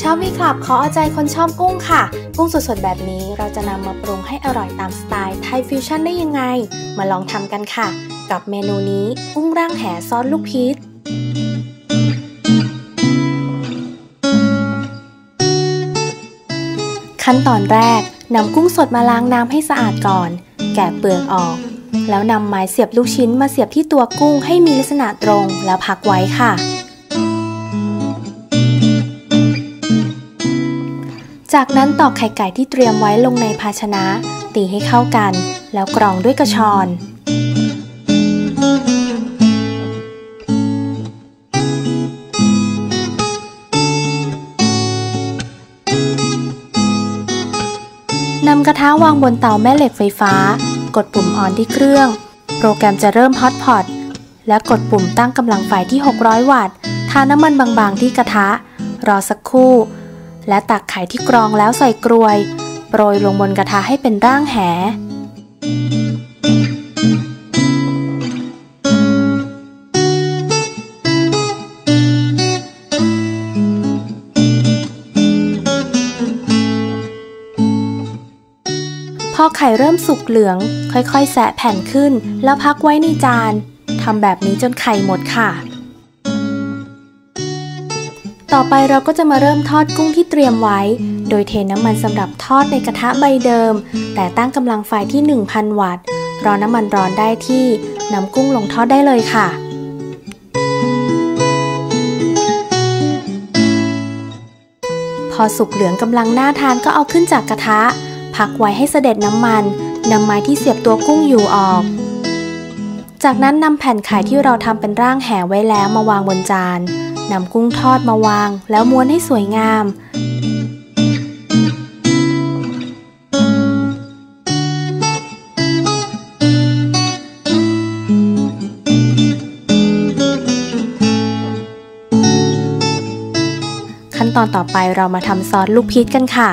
ช้ามีคลับขอเอาใจคนชอบกุ้งค่ะ กุ้งสดๆแบบนี้เราจะนำมาปรุงให้อร่อยตามสไตล์ไทยฟิวชั่นได้ยังไง มาลองทำกันค่ะ กับเมนูนี้กุ้งร่างแหซอสลูกพีชขั้นตอนแรกนำกุ้งสดมาล้างน้ำให้สะอาดก่อน แกะเปลือกออก แล้วนำไม้เสียบลูกชิ้นมาเสียบที่ตัวกุ้งให้มีลักษณะตรงแล้วพักไว้ค่ะ จากนั้นตอกไข่ไก่ที่เตรียมไว้ลงในภาชนะ ตีให้เข้ากัน แล้วกรองด้วยกระชอน นำกระทะวางบนเตาแม่เหล็กไฟฟ้า กดปุ่มออนที่เครื่อง โปรแกรมจะเริ่มฮอตพอตและกดปุ่มตั้งกำลังไฟที่ 600 วัตต์ ทาน้ำมันบางๆที่กระทะ รอสักครู่ และตักไข่ที่กรองแล้วใส่กรวย โปรยลงบนกระทะให้เป็นร่างแห พอไข่เริ่มสุกเหลือง ค่อยๆ แสะแผ่นขึ้น แล้วพักไว้ในจานทำแบบนี้จนไข่หมดค่ะ ต่อไปเราก็จะมาเริ่มทอดกุ้งที่เตรียมไว้ โดยเทน้ำมันสำหรับทอดในกระทะใบเดิม แต่ตั้งกำลังไฟที่ 1,000 วัตต์ รอน้ำมันร้อนได้ที่นำกุ้งลงทอดได้เลยค่ะพอสุกเหลืองกำลังน่าทานก็เอาขึ้นจากกระทะ พักไว้ให้เสด็จน้ำมัน นำไม้ที่เสียบตัวกุ้งอยู่ออก จากนั้นนำแผ่นไข่ที่เราทำเป็นร่างแหไว้แล้วมาวางบนจานนำกุ้งทอดมาวาง แล้วม้วนให้สวยงาม ขั้นตอนต่อไปเรามาทำซอสลูกพีชกันค่ะ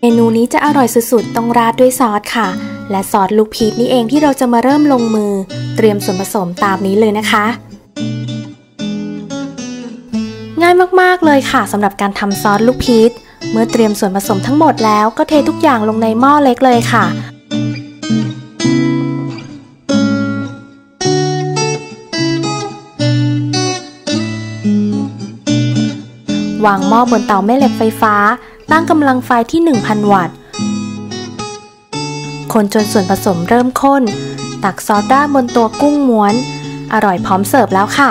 เมนูนี้จะอร่อยสุดๆ ต้องราดด้วยซอสค่ะ และซอสลูกพีชนี่เองที่เราจะมาเริ่มลงมือ เตรียมส่วนผสมตามนี้เลยนะคะ ง่ายมากๆเลยค่ะสำหรับการทำซอสลูกพีชเมื่อเตรียมส่วนผสมทั้งหมดแล้วก็เททุกอย่างลงในหม้อเล็กเลยค่ะวางหม้อบนเตาแม่เหล็กไฟฟ้า ตั้งกำลังไฟที่ 1,000 วัตต์ คนจนส่วนผสมเริ่มข้น ตักซอสราดบนตัวกุ้งม้วน อร่อยพร้อมเสิร์ฟแล้วค่ะ